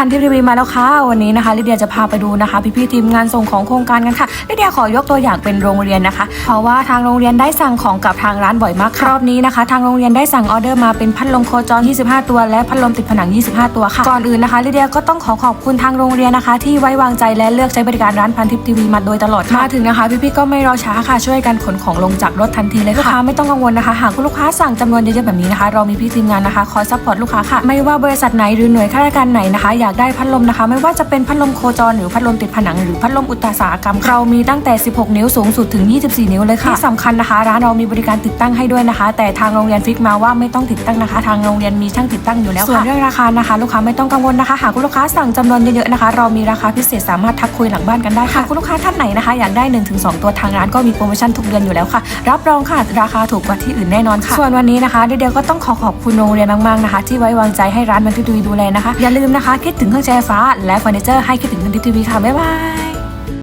พันทิปทีวีมาแล้วค่ะวันนี้นะคะลิเดียจะพาไปดูนะคะ พี่ๆทีมงานส่งของโครงการกันค่ะลิเดียขอยกตัวอย่างเป็นโรงเรียนนะคะ เพราะว่าทางโรงเรียนได้สั่งของกับทางร้านบ่อยมากค่ะรอบนี้นะคะ ทางโรงเรียนได้สั่งออเดอร์มาเป็นพัดลมโคจร 25 ตัว และพัดลมติดผนัง 25 ตัวค่ะก่อนอื่นนะคะลิเดียก็ต้องขอขอบคุณทางโรงเรียนนะคะ ที่ไว้วางใจและเลือกใช้บริการร้านพันทิปทีวีมาโดยตลอดค่ะมาถึงนะคะ พี่ๆก็ไม่รอช้าค่ะช่วยกันขนของลงจากรถทันทีเลยค่ะลูกค้าไม่ต้องกังวลนะคะหากคุณลูกค้าสั่งจำนวนเยอะๆแบบนี้นะคะ เรามีพี่ทีมงานนะคะคอยซัพพอร์ตลูกค้าค่ะไม่ว่าบริษัทไหนหรือหน่วยข้าราชการไหนนะคะอยากได้พัดลมนะคะ ไม่ว่าจะเป็นพัดลมโคจรหรือพัดลมติดผนังหรือพัดลมอุตสาหกรรมเรามีตั้งแต่ 16 นิ้วสูงสุดถึง 24 นิ้วเลยค่ะที่สำคัญนะคะ ร้านเรามีบริการติดตั้งให้ด้วยนะคะ แต่ทางโรงเรียนฟิกมาว่าไม่ต้องติดตั้งนะคะ ทางโรงเรียนมีช่างติดตั้งอยู่แล้วค่ะส่วนเรื่องราคานะคะ ลูกค้าไม่ต้องกังวลนะคะหากคุณลูกค้าสั่งจำนวนเยอะๆนะคะ เรามีราคาพิเศษสามารถทักคุยหลังบ้านกันได้ค่ะคุณลูกค้าท่านไหนนะคะอยากได้ 1-2 ตัวทางร้านก็มีโปรโมชั่นทุกเดือนอยู่แล้วค่ะ รับรองค่ะราคาถูกกว่าที่อื่นแน่นอนค่ะ ส่วนวันนี้นะคะเดียวก็ต้องขอขอบคุณโรงเรียนมากๆนะคะ ที่ไว้วางใจให้ร้านบันทึกทีวีดูแลนะคะ อย่าลืมนะคะคิดถึงเครื่องใช้ไฟฟ้าและเฟอร์นิเจอร์ให้คิดถึงบันทึกทีวีค่ะ บ๊ายบาย